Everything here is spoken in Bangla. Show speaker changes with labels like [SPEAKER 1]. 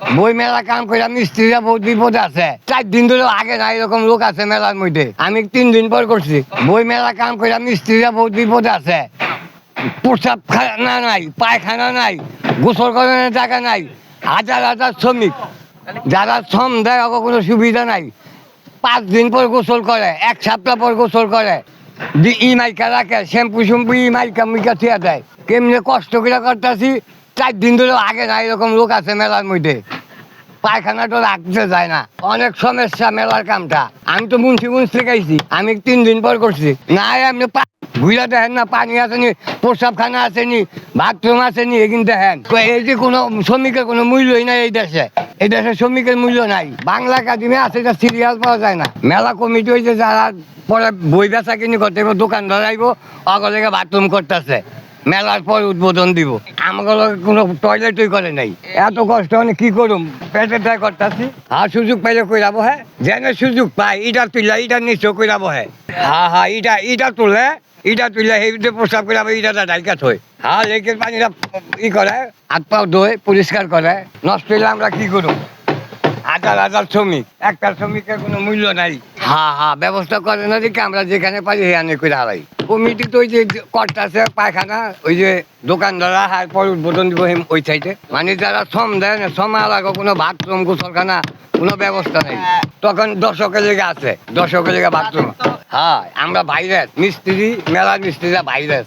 [SPEAKER 1] বই মেলা কাম করে মিস্ত্রিরা বহুত বিপদ আছে। চার দিন ধরে আগে না এরকম লোক আছে মেলার মধ্যে। আমি তিন দিন পর করছি। বই মেলা কাম করে মিস্ত্রিরা বহুত বিপদ আছে। প্রসাব খানা নাই, পায়খানা নাই, গোসল করানোর জায়গা নাই, হাজার হাজার শ্রমিক। যারা শ্রম দেয় ওকে কোনো সুবিধা নাই। পাঁচ দিন পর গোসল করে, এক সপ্তাহ পর গোসল করে। ই মাইকা রাখে শ্যাম্পু শ্যাম্পু ই মাইকা মিকা থিয়া দেয়। কেমনি কষ্ট করে করতেছি চার দিন ধরে আগে না এরকম লোক আছে মেলার মধ্যে। পায়খানা তো রাখতে যায় না। অনেক সমস্যা মেলার কামটা। আমি তো মুন্সি মুন্সি গাইছি আমি তিন দিন পর করছি। না এমনি ঘুরে দেখেন না, পানি আসেনি প্রসাবখানা আসেনি, বাথরুম আসেনি এখান দেখেন। এই যে কোনো শ্রমিকের কোনো মূল্যই নাই এই দেশে। এই দেশে শ্রমিকের মূল্য নাই। বাংলা একাডেমি আছে, এটা সিরিয়াল পাওয়া যায় না। মেলা কমিটি হয়েছে, যারা পরে বই বেচা কিনি করতে দোকান ধরাইব অগলেকে বাথরুম করতেছে। মেলার পর উদ্বোধন দিব। আমাকে কোনো টয়লেটই করে নাই। এত কষ্ট মানে কি করুম? পেটে ট্রাই করতেছি। আর সুযোগ পাইলে কই যাব হ্যাঁ? যেন সুযোগ পাই ইটা তুললে ইটা নিশ্চয় কই যাব হ্যাঁ? হ্যাঁ হ্যাঁ ইটা ইটা তুলে, ইটা তুললে সেই প্রস্তাব করে যাব ইটাটা ডাইকা হ্যাঁ লেকের পানিটা ই করে, হাত পাও ধোয় পরিষ্কার করে। নষ্ট হইলে আমরা কি করুম? হাজার হাজার শ্রমিক। একটা শ্রমিকের কোনো মূল্য নাই। হ্যাঁ হ্যাঁ ব্যবস্থা করে না দেখে আমরা যেখানে পারি সেখানে করে হারাই। কমিটি তো ওই যে করতেছে পায়খানা ওই যে দোকানদাররা হার পর উদ্বোধন দিব ওই সাইডে। মানে যারা শ্রম দেয় না শ্রম আলাদা কোনো বাথরুম গোসলখানা কোনো ব্যবস্থা নেই। তখন দর্শকের লেগে আছে দর্শকের লেগে বাথরুম। হ্যাঁ আমরা ভাইরাস মিস্ত্রি মেলার মিস্ত্রিরা ভাইরাস